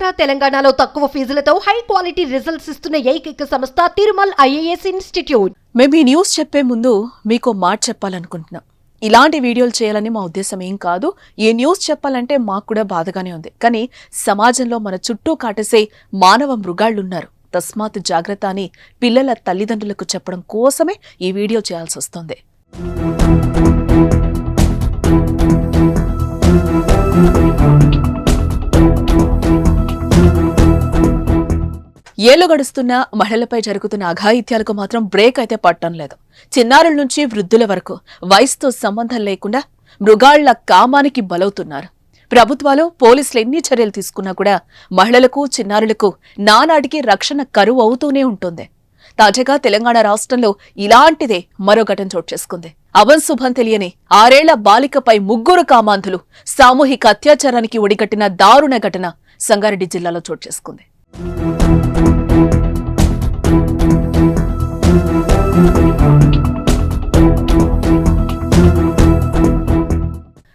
ఆంధ్ర తెలంగాణలో తక్కువ ఫీజులతో high quality results ఇస్తున్న ఏకైక సంస్థ తిరుమల్ ఐఏఎస్ ఇన్స్టిట్యూట్. మేము ఈ న్యూస్ చెప్పే ముందు మీకు మాట చెప్పాలనుకుంటున్నాం. ఇలాంటి వీడియోలు చేయాలని మా ఉద్దేశం ఏం కాదు. ఈ న్యూస్ చెప్పాలంటే మాకు కూడా బాధగానే ఉంది. కానీ సమాజంలో మన చుట్టూ కాటేసే మానవ మృగాళ్ళున్నారు. తస్మాత్ జాగ్రత్త అని పిల్లల తల్లిదండ్రులకు చెప్పడం కోసమే ఈ వీడియో చేయాల్సి వస్తుంది. ఏళ్ళు గడుస్తున్న మహిళలపై జరుగుతున్న అఘాయిత్యాలకు మాత్రం బ్రేక్ అయితే పట్టడం లేదు. చిన్నారుల నుంచి వృద్ధుల వరకు వయసుతో సంబంధం లేకుండా మృగాళ్ళ కామానికి బలవుతున్నారు. ప్రభుత్వాలు పోలీసులు ఎన్ని చర్యలు తీసుకున్నా కూడా మహిళలకు చిన్నారులకు నానాటికి రక్షణ కరువు అవుతూనే ఉంటుంది. తాజాగా తెలంగాణ రాష్ట్రంలో ఇలాంటిదే మరో ఘటన చోటు చేసుకుంది. అవన్ శుభం తెలియని ఆరేళ్ళ బాలికపై ముగ్గురు కామాంధులు సామూహిక అత్యాచారానికి ఒడిగట్టిన దారుణ ఘటన సంగారెడ్డి జిల్లాలో చోటు చేసుకుంది.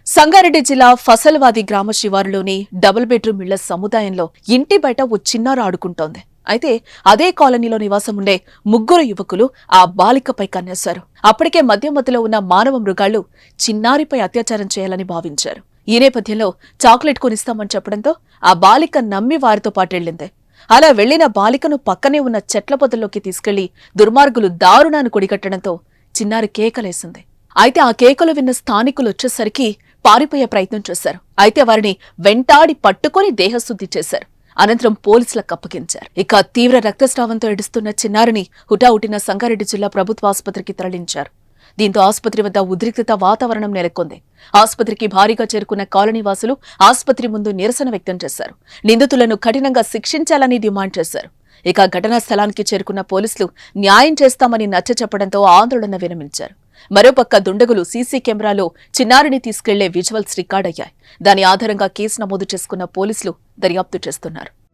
సంగారెడ్డి జిల్లా ఫసల్వాది గ్రామ శివారులోని డబుల్ బెడ్రూమ్ ఇళ్ళ సముదాయంలో ఇంటి బయట ఓ చిన్నారు ఆడుకుంటోంది. అయితే అదే కాలనీలో నివాసం ఉండే ముగ్గురు యువకులు ఆ బాలికపై కన్నేశారు. అప్పటికే మధ్యమతిలో ఉన్న మానవ మృగాళ్ళు చిన్నారిపై అత్యాచారం చేయాలని భావించారు. ఈ నేపథ్యంలో చాక్లెట్ కొనిస్తామని చెప్పడంతో ఆ బాలిక నమ్మి వారితో పాటెళ్ళింది అలా వెళ్ళిన బాలికను పక్కనే ఉన్న చెట్ల పొదల్లోకి తీసుకెళ్ళి దుర్మార్గులు దారుణాన్ని కొడిగట్టడంతో చిన్నారి కేకలేసింది. అయితే ఆ కేకలు విన్న స్థానికులు వచ్చేసరికి పారిపోయే ప్రయత్నం చేశారు. అయితే వారిని వెంటాడి పట్టుకొని దేహశుద్ధి చేశారు. అనంతరం పోలీసులకు అప్పగించారు ఇక తీవ్ర రక్తస్రావంతో ఏడుస్తున్న చిన్నారిని హుటాహుటిన సంగారెడ్డి జిల్లా ప్రభుత్వ ఆసుపత్రికి తరలించారు. దీంతో ఆసుపత్రి వద్ద ఉద్రిక్తత వాతావరణం నెలకొంది. ఆసుపత్రికి భారీగా చేరుకున్న కాలనీవాసులు ఆసుపత్రి ముందు నిరసన వ్యక్తం చేశారు. నిందితులను కఠినంగా శిక్షించాలని డిమాండ్ చేశారు. ఇక ఘటనా స్థలానికి చేరుకున్న పోలీసులు న్యాయం చేస్తామని నచ్చ చెప్పడంతో ఆందోళన విరమించారు. మరోపక్క దుండగులు సీసీ కెమెరాలో చిన్నారిని తీసుకెళ్ళే విజువల్స్ రికార్డయ్యాయి. దాని ఆధారంగా కేసు నమోదు చేసుకున్న పోలీసులు దర్యాప్తు చేస్తున్నారు.